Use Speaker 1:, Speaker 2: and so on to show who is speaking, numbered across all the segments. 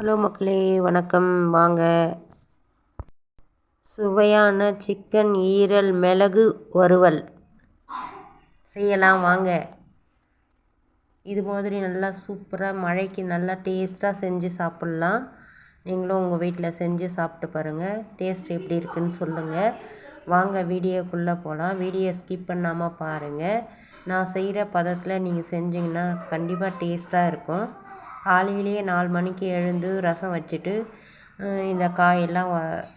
Speaker 1: Hello மக்களே வணக்கம். வாங்க. சுவையான சிக்கன் ஈரல் மிளகு வறுவல் செய்யலாம். வாங்க. இது மாதிரி நல்லா சூப்பராக மழைக்கு நல்லா டேஸ்ட்டாக செஞ்சு சாப்பிட்லாம். நீங்களும் உங்கள் வீட்டில் செஞ்சு சாப்பிட்டு பாருங்கள் டேஸ்ட் எப்படி இருக்குன்னு சொல்லுங்கள் வாங்க வீடியோக்குள்ளே போகலாம் வீடியோ ஸ்கிப் பண்ணாமல் பாருங்கள் நான் செய்கிற பதத்தில் நீங்கள் செஞ்சிங்கன்னா கண்டிப்பாக டேஸ்ட்டாக இருக்கும். காலையிலேயே நாலு மணிக்கு எழுந்து ரசம் வச்சுட்டு இந்த காயெல்லாம்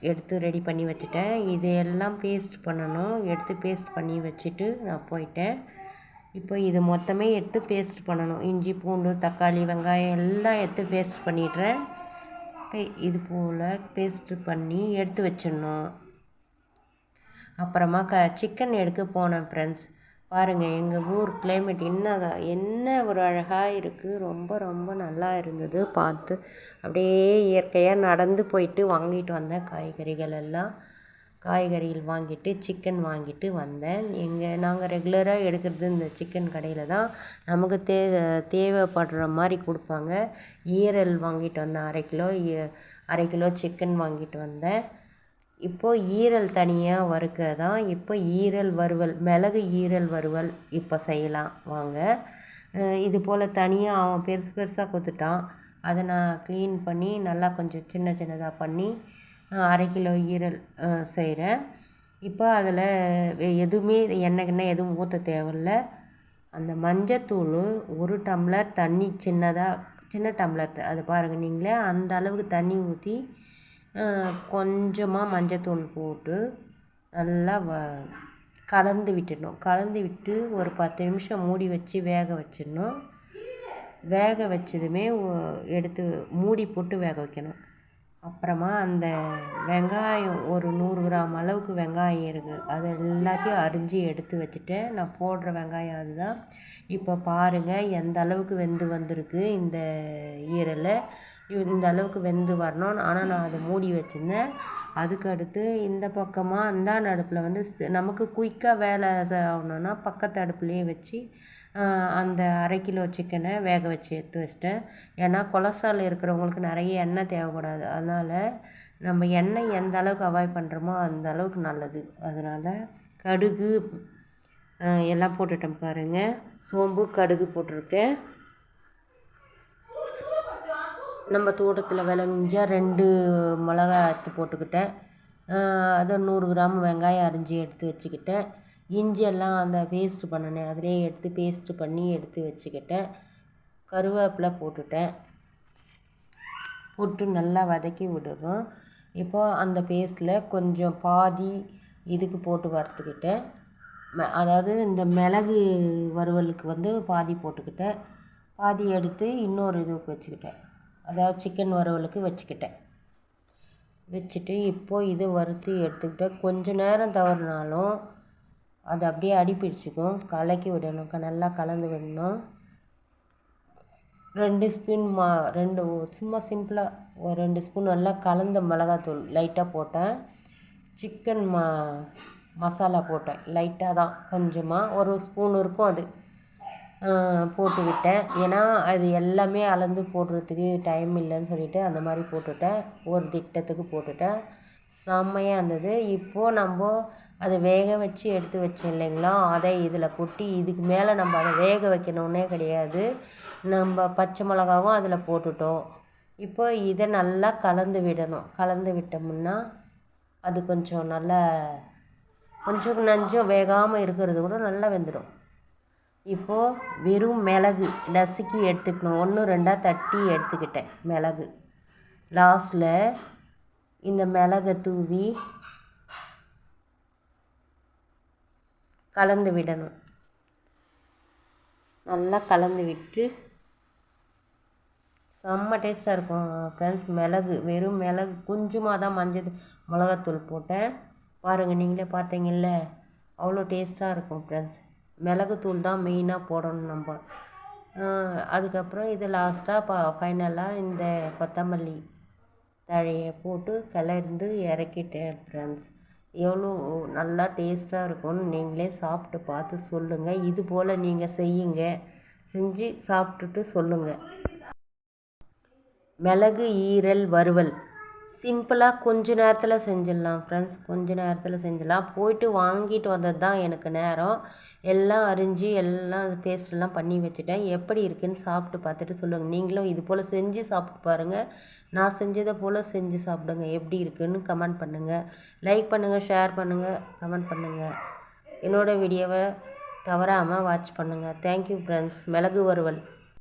Speaker 1: எடுத்து ரெடி பண்ணி வச்சுட்டேன். இது எல்லாம் பேஸ்ட் பண்ணணும். எடுத்து பேஸ்ட் பண்ணி வச்சுட்டு நான் போயிட்டேன். இப்போ இது மொத்தமே எடுத்து பேஸ்ட் பண்ணணும். இஞ்சி பூண்டு தக்காளி வெங்காயம் எல்லாம் எடுத்து பேஸ்ட் பண்ணிடுறேன். இது போல் பேஸ்ட்டு பண்ணி எடுத்து வச்சிடணும். அப்புறமா க சிக்கன் எடுக்க போனேன் ஃப்ரெண்ட்ஸ் பாருங்கள் எங்கள் ஊர் கிளைமேட் என்ன என்ன ஒரு அழகாக இருக்குது ரொம்ப ரொம்ப நல்லா இருந்தது பார்த்து. அப்படியே இயற்கையாக நடந்து போயிட்டு வாங்கிட்டு வந்தேன் காய்கறிகள் எல்லாம். காய்கறிகள் வாங்கிட்டு சிக்கன் வாங்கிட்டு வந்தேன். எங்கள் நாங்கள் ரெகுலராக எடுக்கிறது இந்த சிக்கன் கடையில் தான் நமக்கு தே தேவைப்படுற மாதிரி கொடுப்பாங்க. ஈரல் வாங்கிட்டு வந்தேன் அரை கிலோ அரை கிலோ சிக்கன் வாங்கிட்டு வந்தேன். இப்போது ஈரல் தனியாக வறுக்க தான் இப்போ ஈரல் வறுவல் மிளகு ஈரல் வறுவல் இப்போ செய்யலாம். வாங்க. இது போல் தனியாக அவன் பெருசு பெருசாக கொடுத்துட்டான் அதை நான் க்ளீன் பண்ணி நல்லா கொஞ்சம் சின்ன சின்னதாக பண்ணி அரை கிலோ ஈரல் செய்கிறேன் இப்போ அதில் எதுவுமே எண்ணெய் எதுவும் ஊற்ற தேவையில்ல. அந்த மஞ்சத்தூள் ஒரு டம்ளர் தண்ணி சின்னதாக சின்ன டம்ளர் அது பாருங்கள் நீங்களே அந்த அளவுக்கு தண்ணி ஊற்றி கொஞ்சமாக மஞ்சத்தூள் போட்டு நல்லா வ கலந்து விட்டுடணும். கலந்து விட்டு ஒரு பத்து நிமிஷம் மூடி வச்சு வேக வச்சிடணும். வேக வச்சதுமே எடுத்து மூடி போட்டு வேக வைக்கணும். அப்புறமா அந்த வெங்காயம் ஒரு நூறு கிராம் அளவுக்கு வெங்காயம் இருக்குது அது எல்லாத்தையும் அரிஞ்சு எடுத்து வச்சுட்டேன் நான் போடுற வெங்காயம் அதுதான். இப்போ பாருங்கள் எந்த அளவுக்கு வெந்து வந்திருக்கு இந்த ஈரலை. இந்த அளவுக்கு வெந்து வரணும். ஆனால் நான் அதை மூடி வச்சுருந்தேன். அதுக்கு அடுத்து இந்த பக்கமாக அந்தாண்ட அடுப்பில் வந்து நமக்கு குயிக்காக வேலை ஆகணுன்னா பக்கத்து அடுப்புலேயே வச்சு அந்த அரை கிலோ சிக்கனை வேக வச்சு எடுத்து வச்சிட்டேன். ஏன்னா கொலஸ்ட்ரால் இருக்கிறவங்களுக்கு நிறைய எண்ணெய் தேவைப்படாது. அதனால் நம்ம எண்ணெய் எந்த அளவுக்கு அவாய்ட் பண்ணுறோமோ அந்த அளவுக்கு நல்லது. அதனால் கடுகு எல்லாம் போட்டுட்டேன் பாருங்கள் சோம்பு கடுகு போட்டிருக்கேன். நம்ம தோட்டத்தில் விளைஞ்ச ரெண்டு மிளகா அறுத்து போட்டுக்கிட்டேன் அதை நூறு கிராம் வெங்காயம் அரிஞ்சு எடுத்து வச்சுக்கிட்டேன். இஞ்சியெல்லாம் அந்த பேஸ்ட்டு பண்ணினேன். அதிலே எடுத்து பேஸ்ட்டு பண்ணி எடுத்து வச்சுக்கிட்டேன். கருவேப்பிலை போட்டுட்டேன். போட்டு நல்லா வதக்கி விடுறோம். இப்போது அந்த பேஸ்ட்டில் கொஞ்சம் பாதி இதுக்கு போட்டு வறுத்துக்கிட்டேன். அதாவது இந்த மிளகு வறுவலுக்கு வந்து பாதி போட்டுக்கிட்டேன். பாதி எடுத்து இன்னொரு இதுக்கு வச்சுக்கிட்டேன். அதாவது சிக்கன் வறுவலுக்கு வச்சுக்கிட்டேன். வச்சுட்டு இப்போது இது வறுத்து எடுத்துக்கிட்டேன் கொஞ்ச நேரம் தவறினாலும் அது அப்படியே அடி பிடிச்சிக்கும் கலக்கி விடணும். நல்லா கலந்து விடணும். ரெண்டு ஸ்பூன் மா ரெண்டு சும்மா சிம்பிளாக ஒரு ரெண்டு ஸ்பூன் நல்லா கலந்த மிளகாத்தூள் லைட்டாக போட்டேன். சிக்கன் மா மசாலா போட்டேன். லைட்டாக தான் கொஞ்சமாக ஒரு ஸ்பூன் இருக்கும் அது. போட்டு விட்டேன். ஏன்னா அது எல்லாமே அளந்து போடுறதுக்கு டைம் இல்லைன்னு சொல்லிவிட்டு அந்த மாதிரி போட்டுவிட்டேன் ஒரு திட்டத்துக்கு போட்டுவிட்டேன் செம்மையாக இருந்தது. இப்போது நம்ம அதை வேக வச்சு எடுத்து வச்சோம் இல்லைங்களா? அதை இதில் கொட்டி இதுக்கு மேலே நம்ம அதை வேக வைக்கணுன்னே கிடையாது. நம்ம பச்சை மிளகாவும் அதில் போட்டுட்டோம். இப்போ இதை நல்லா கலந்து விடணும். கலந்து விட்டோம்னா அது கொஞ்சம் நல்லா கொஞ்சம் நஞ்சம் வேகாமல் இருக்கிறது கூட நல்லா வெந்துடும். இப்போது வெறும் மிளகு நசுக்கி எடுத்துக்கணும். ஒன்று ரெண்டாக தட்டி எடுத்துக்கிட்டேன் மிளகு. லாஸ்ட்டில் இந்த மிளகை தூவி கலந்து விடணும். நல்லா கலந்து விட்டு செம்ம டேஸ்ட்டாக இருக்கும் ஃப்ரெண்ட்ஸ் மிளகு வெறும் மிளகு கொஞ்சமாக தான் மஞ்சள் மிளகாத்தூள் போட்டேன். பாருங்கள் நீங்களே பார்த்தீங்கல்ல? அவ்வளோ டேஸ்ட்டாக இருக்கும் ஃப்ரெண்ட்ஸ் மிளகுத்தூள் தான் மெயினாக போடணும் நம்ம. அதுக்கப்புறம் இது லாஸ்ட்டாக ப ஃபைனலாக இந்த கொத்தமல்லி தழையை போட்டு கலந்து இறக்கிட்டேன் ஃப்ரெண்ட்ஸ் எவ்வளோ நல்லா டேஸ்ட்டாக இருக்கும்னு நீங்களே சாப்பிட்டு பார்த்து சொல்லுங்கள் இது போல் நீங்கள் செய்யுங்க. செஞ்சு சாப்பிட்டுட்டு சொல்லுங்கள் மிளகு ஈரல் வறுவல். சிம்பிளாக கொஞ்ச நேரத்தில் செஞ்சிடலாம் ஃப்ரெண்ட்ஸ் கொஞ்ச நேரத்தில் செஞ்சிடலாம். போயிட்டு வாங்கிட்டு வந்தது தான் எனக்கு நேரம். எல்லாம் அரிஞ்சு எல்லாம் பேஸ்ட்லாம் பண்ணி வச்சுட்டேன். எப்படி இருக்குன்னு சாப்பிட்டு பார்த்துட்டு சொல்லுங்கள் நீங்களும் இது போல் செஞ்சு சாப்பிட்டு பாருங்கள் நான் செஞ்சதை போல் செஞ்சு சாப்பிடுங்க. எப்படி இருக்குன்னு கமெண்ட் பண்ணுங்கள் லைக் பண்ணுங்கள் ஷேர் பண்ணுங்கள் கமெண்ட் பண்ணுங்கள் என்னோடய வீடியோவை தவறாமல் வாட்ச் பண்ணுங்கள் தேங்க்யூ ஃப்ரெண்ட்ஸ் மிளகு வறுவல்.